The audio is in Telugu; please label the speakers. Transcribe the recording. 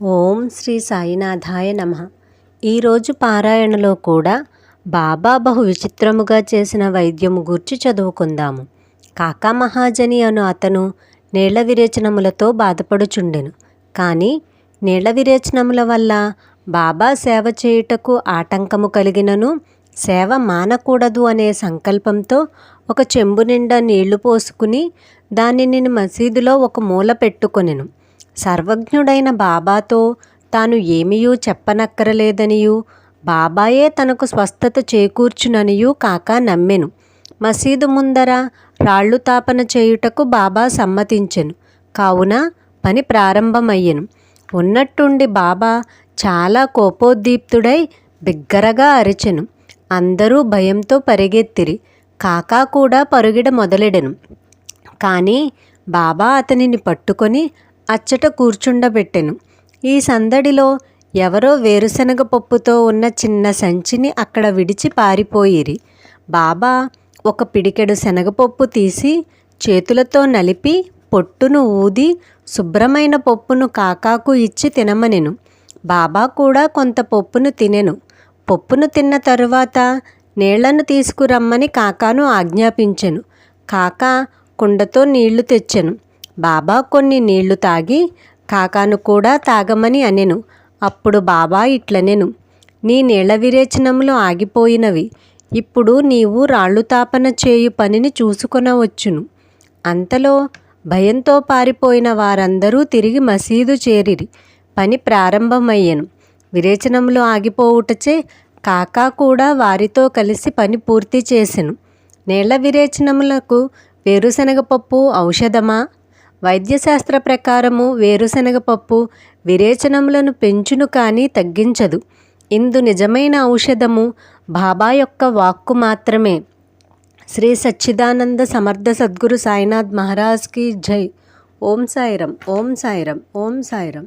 Speaker 1: ఓం శ్రీ సాయినాథాయ నమ. ఈరోజు పారాయణలో కూడా బాబా బహు విచిత్రముగా చేసిన వైద్యము గూర్చి చదువుకుందాము. కాకా మహాజని అను అతను నీళ్ళ విరేచనములతో బాధపడుచుండెను. కానీ నీళ్ళ విరేచనముల వల్ల బాబా సేవ చేయుటకు ఆటంకము కలిగినను సేవ మానకూడదు అనే సంకల్పంతో ఒక చెంబు నిండా నీళ్ళు పోసుకుని దానిని మసీదులో ఒక మూల పెట్టుకొనెను. సర్వజ్ఞుడైన బాబాతో తాను ఏమీయూ చెప్పనక్కరలేదనియూ బాబాయే తనకు స్వస్థత చేకూర్చుననియూ కాక నమ్మెను. మసీదు ముందర రాళ్ళు తాపన చేయుటకు బాబా సమ్మతించెను. కావున పని ప్రారంభమయ్యెను. ఉన్నట్టుండి బాబా చాలా కోపోద్దీప్తుడై బిగ్గరగా అరిచెను. అందరూ భయంతో పరిగెత్తిరి. కాకా కూడా పరుగిడ మొదలెడెను. కానీ బాబా అతనిని పట్టుకొని అచ్చట కూర్చుండబెట్టెను. ఈ సందడిలో ఎవరో వేరుశనగ పప్పుతో ఉన్న చిన్న సంచిని అక్కడ విడిచి పారిపోయిరి. బాబా ఒక పిడికెడు శనగపప్పు తీసి చేతులతో నలిపి పొట్టును ఊది శుభ్రమైన పప్పును కాకాకు ఇచ్చి తినమనెను. బాబా కూడా కొంత పప్పును తినెను. పప్పును తిన్న తరువాత నీళ్ళను తీసుకురమ్మని కాకాను ఆజ్ఞాపించెను. కాకా కుండతో నీళ్ళు తెచ్చెను. బాబా కొన్ని నీళ్ళు తాగి కాకాను కూడా తాగమని అనెను. అప్పుడు బాబా ఇట్లనెను. నీ నీళ్ళ విరేచనములు ఆగిపోయినవి. ఇప్పుడు నీవు రాళ్ళు తాపన చేయు పనిని చూసుకొనవచ్చును. అంతలో భయంతో పారిపోయిన వారందరూ తిరిగి మసీదు చేరిరి. పని ప్రారంభమయ్యెను. విరేచనములు ఆగిపోవుటచే కాకా కూడా వారితో కలిసి పని పూర్తి చేసెను. నీళ్ళ విరేచనములకు వేరుశనగపప్పు ఔషధమా? వైద్యశాస్త్ర ప్రకారము వేరుశనగ పప్పు విరేచనములను పెంచును కానీ తగ్గించదు. ఇందు నిజమైన ఔషధము బాబా యొక్క వాక్కు మాత్రమే. శ్రీ సచ్చిదానంద సమర్థ సద్గురు సాయినాథ్ మహారాజ్కి జై. ఓం సాయిరం ఓం సాయిరం ఓం సాయిరం.